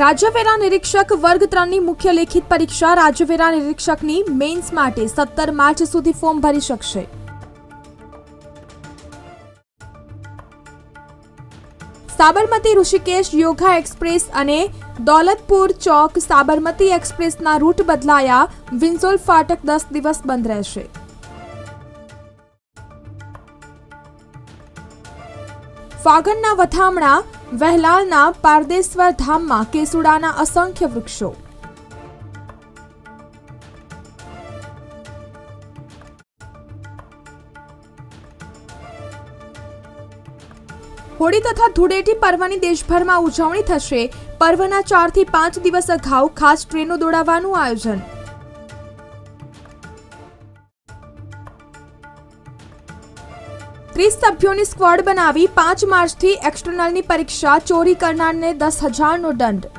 રાજ્યવેરા નિરીક્ષક વર્ગ ત્રણની મુખ્ય લેખિત પરીક્ષા રાજ્યવેરા નિરીક્ષકની મેન્સ માટે સત્તર માર્ચ સુધી ફોર્મ ભરી શકશે. સાબરમતી ઋષિકેશ યોગા એક્સપ્રેસ અને દોલતપુર ચોક સાબરમતી એક્સપ્રેસના રૂટ બદલાયા વિન્સોલ ફાટક દસ દિવસ બંધ રહેશે. ફાગણના વથામણા વહેલાલના પારદેશ્વર ધામમાં કેસુડાના અસંખ્ય વૃક્ષો. હોળી તથા ધૂળેટી પર્વની દેશભરમાં ઉજવણી થશે. પર્વના ચારથી પાંચ દિવસ અગાઉ ખાસ ટ્રેનો દોડાવવાનું આયોજન. ત્રીસ સભ્યોની સ્ક્વોડ બનાવી પાંચ માર્ચથી એક્સટર્નલની પરીક્ષા ચોરી કરનારને દસ હજારનો દંડ.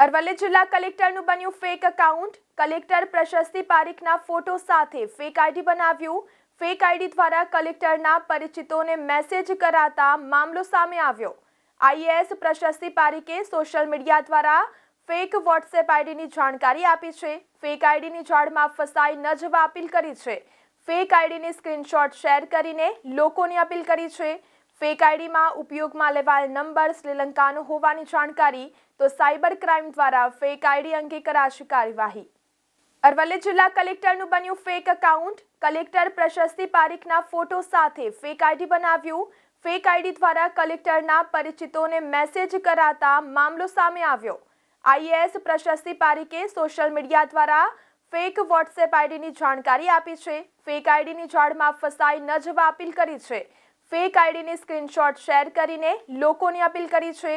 અરવલ્લી જિલ્લા કલેક્ટરનું બન્યું ફેક એકાઉન્ટ કલેક્ટર પ્રશસ્તિ પારીખના ફોટો સાથે ફેક આઈડી બનાવ્યું. ફેક આઈડી દ્વારા કલેક્ટરના પરિચિતોને મેસેજ કરાતા મામલો સામે આવ્યો. આઈએએસ પ્રશસ્તિ પારીખે સોશિયલ મીડિયા દ્વારા ફેક વોટ્સએપ આઈડીની જાણકારી આપી છે. ફેક આઈડીની જાળમાં ફસાઈ ન જવા અપીલ કરી છે. ફેક આઈડીની સ્ક્રીનશોટ શેર કરીને લોકોને અપીલ કરી છે. ફેક આઈડીમાં ઉપયોગમાં લેવાયેલ નંબર શ્રીલંકાનો હોવાની જાણકારી, તો સાયબર ક્રાઇમ દ્વારા ફેક આઈડી અંગે કરાશે કાર્યવાહી. અરવલ્લી જિલ્લા કલેક્ટરનું બન્યું ફેક એકાઉન્ટ. કલેક્ટર પ્રશસ્તિ પારીખના ફોટો સાથે ફેક આઈડી બનાવ્યું. ફેક આઈડી દ્વારા કલેક્ટરના પરિચિતોને મેસેજ કરાતા મામલો સામે આવ્યો. આઈએએસ પ્રશસ્તિ પારીખે સોશિયલ મીડિયા દ્વારા ફેક વોટ્સએપ આઈડીની જાણકારી આપી છે. ફેક આઈડીની જાળમાં ફસાઈ ન જવા અપીલ કરી છે. ફેક આઈડીની સ્ક્રીનશોટ શેર કરીને લોકોને અપીલ કરી છે.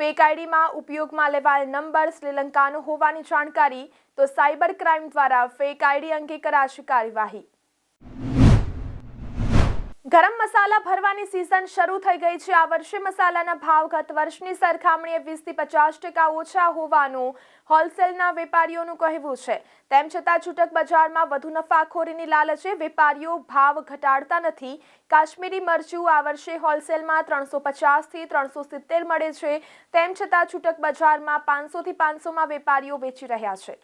ફેક આઈડીમાં ઉપયોગમાં લેવાયેલ નંબર શ્રીલંકાનો હોવાની જાણકારી, તો સાયબર ક્રાઇમ દ્વારા ફેક આઈડી અંગે કરાશે કાર્યવાહી. ગરમ મસાલા ભરવાની સિઝન શરૂ થઈ ગઈ છે. આ વર્ષે મસાલાના ભાવ ગત વર્ષની સરખામણીએ વીસથી પચાસ ટકા ઓછા હોવાનું હોલસેલના વેપારીઓનું કહેવું છે. તેમ છતાં છૂટક બજારમાં વધુ નફાખોરીની લાલચે વેપારીઓ ભાવ ઘટાડતા નથી. કાશ્મીરી મરચું આ વર્ષે હોલસેલમાં ત્રણસો પચાસથી ત્રણસો સિત્તેર મળે છે. તેમ છતાં છૂટક બજારમાં પાંચસોથી પાંચસોમાં વેપારીઓ વેચી રહ્યા છે.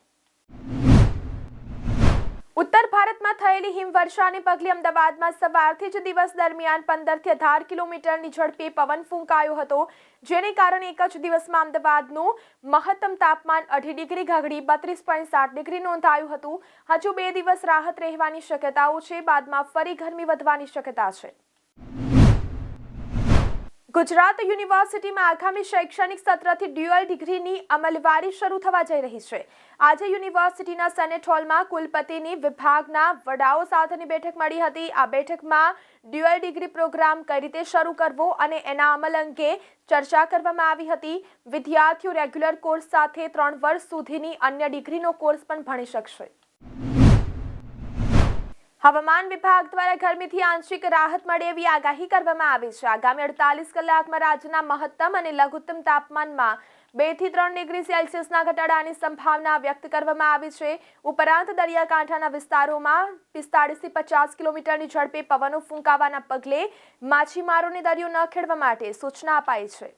ઉત્તર ભારતમાં થયેલી હિમવર્ષાને પગલે અમદાવાદમાં સવારથી જ દિવસ દરમિયાન પંદરથી અઢાર કિલોમીટરની ઝડપે પવન ફૂંકાયો હતો. જેને કારણે એક જ દિવસમાં અમદાવાદનું મહત્તમ તાપમાન અઢી ડિગ્રી ઘગડી બત્રીસ પોઈન્ટ સાત ડિગ્રી નોંધાયું હતું. હજુ બે દિવસ રાહત રહેવાની શક્યતાઓ છે. બાદમાં ફરી ગરમી વધવાની શક્યતા છે. ગુજરાત યુનિવર્સિટીમાં આગામી શૈક્ષણિક સત્રથી ડ્યુઅલ ડિગ્રીની અમલવારી શરૂ થવા જઈ રહી છે. આજે યુનિવર્સિટીના સેનેટ હોલમાં કુલપતિની વિભાગના વડાઓ સાથેની બેઠક મળી હતી. આ બેઠકમાં ડ્યુઅલ ડિગ્રી પ્રોગ્રામ કઈ રીતે શરૂ કરવો અને એના અમલ અંગે ચર્ચા કરવામાં આવી હતી. વિદ્યાર્થીઓ રેગ્યુલર કોર્સ સાથે ત્રણ વર્ષ સુધીની અન્ય ડિગ્રીનો કોર્સ પણ ભણી શકશે. હવામાન વિભાગ દ્વારા ગરમીથી આંશિક રાહત મળે એવી આગાહી કરવામાં આવી છે. આગામી અડતાલીસ કલાકમાં રાજ્યના મહત્તમ અને લઘુત્તમ તાપમાનમાં બેથી ત્રણ ડિગ્રી સેલ્સિયસના ઘટાડાની સંભાવના વ્યક્ત કરવામાં આવી છે. ઉપરાંત દરિયાકાંઠાના વિસ્તારોમાં પિસ્તાળીસથી પચાસ કિલોમીટરની ઝડપે પવનો ફૂંકાવાના પગલે માછીમારોને દરિયો ન ખેડવા માટે સૂચના અપાઈ છે.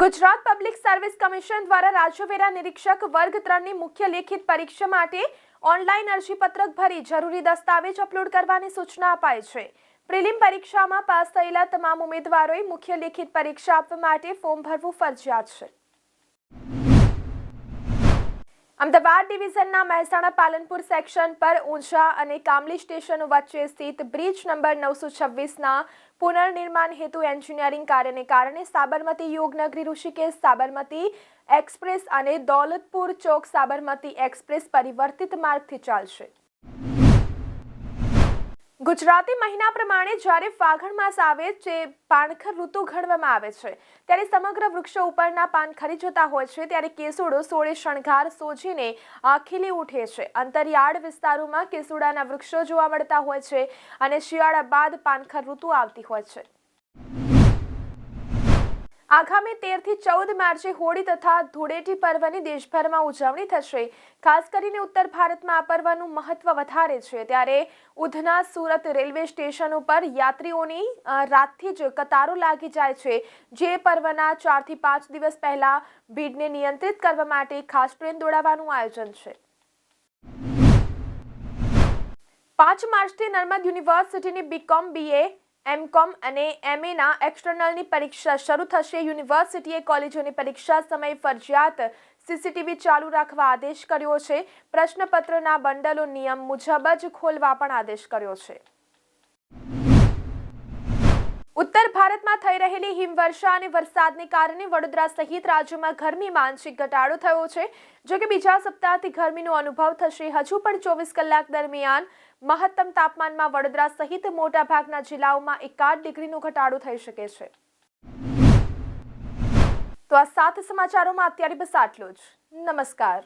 ગુજરાત પબ્લિક સર્વિસ કમિશન દ્વારા રાજ્યવેરા નિરીક્ષક વર્ગ ત્રણની મુખ્ય લેખિત પરીક્ષા માટે ઓનલાઈન અરજીપત્રક ભરી જરૂરી દસ્તાવેજ અપલોડ કરવાની સૂચના અપાઈ છે. પ્રિલિમ પરીક્ષામાં પાસ થયેલા તમામ ઉમેદવારોએ મુખ્ય લેખિત પરીક્ષા આપવા માટે ફોર્મ ભરવું ફરજિયાત છે. અમદાવાદ ડિવિઝનના મહેસાણા પાલનપુર સેક્શન પર ઊંઝા અને કામલી સ્ટેશનો વચ્ચે સ્થિત બ્રિજ નંબર નવસો છવ્વીસના પુનર્નિર્માણ હેતુ એન્જિનિયરિંગ કાર્યને કારણે સાબરમતી યોગનગરી ઋષિકેશ સાબરમતી એક્સપ્રેસ અને દૌલતપુર ચોક સાબરમતી એક્સપ્રેસ પરિવર્તિત માર્ગથી ચાલશે. ગુજરાતી મહિના પ્રમાણે જ્યારે ફાગણ માસ આવે છે, પાનખર ઋતુ ગણવામાં આવે છે. ત્યારે સમગ્ર વૃક્ષો ઉપરના પાન ખરી જતા હોય છે, ત્યારે કેસુડો સોળે શણગાર સોજીને ખીલી ઉઠે છે. અંતરિયાળ વિસ્તારોમાં કેસુડાના વૃક્ષો જોવા મળતા હોય છે અને શિયાળા બાદ પાનખર ઋતુ આવતી હોય છે. આગામી તેરથી ચૌદ માર્ચે હોળી તથા ધૂળેટી પર્વની દેશભરમાં ઉજવણી થશે. ખાસ કરીને ઉત્તર ભારતમાં આ પર્વનું મહત્વ વધારે છે. ત્યારે ઉધના સુરત રેલવે સ્ટેશન ઉપર યાત્રીઓની રાતથી જ કતારો લાગી જાય છે. જે પર્વના ચારથી પાંચ દિવસ પહેલા ભીડને નિયંત્રિત કરવા માટે ખાસ ટ્રેન દોડાવવાનું આયોજન છે. પાંચ માર્ચથી નર્મદ યુનિવર્સિટીની બીકોમ બીએ એમકોમ અને એમએના એક્સટર્નલની પરીક્ષા શરૂ થશે. યુનિવર્સિટીએ કોલેજોની પરીક્ષા સમયે ફરજિયાત સીસીટીવી ચાલુ રાખવા આદેશ કર્યો છે. પ્રશ્નપત્રના બંડલો નિયમ મુજબ જ ખોલવા પણ આદેશ કર્યો છે. ઉત્તર ભારતમાં થઈ રહેલી હિમવર્ષા અને વરસાદને કારણે વડોદરા સહિત રાજ્યમાં ગરમીમાં આંશિક ઘટાડો થયો છે. જો કે બીજા સપ્તાહથી ગરમીનો અનુભવ થશે. હજુ પણ ચોવીસ કલાક દરમિયાન મહત્તમ તાપમાનમાં વડોદરા સહિત મોટાભાગના જિલ્લાઓમાં એકાદ ડિગ્રીનો ઘટાડો થઈ શકે છે. તો આ સાત સમાચારોમાં અત્યારે બસ આટલું જ. નમસ્કાર.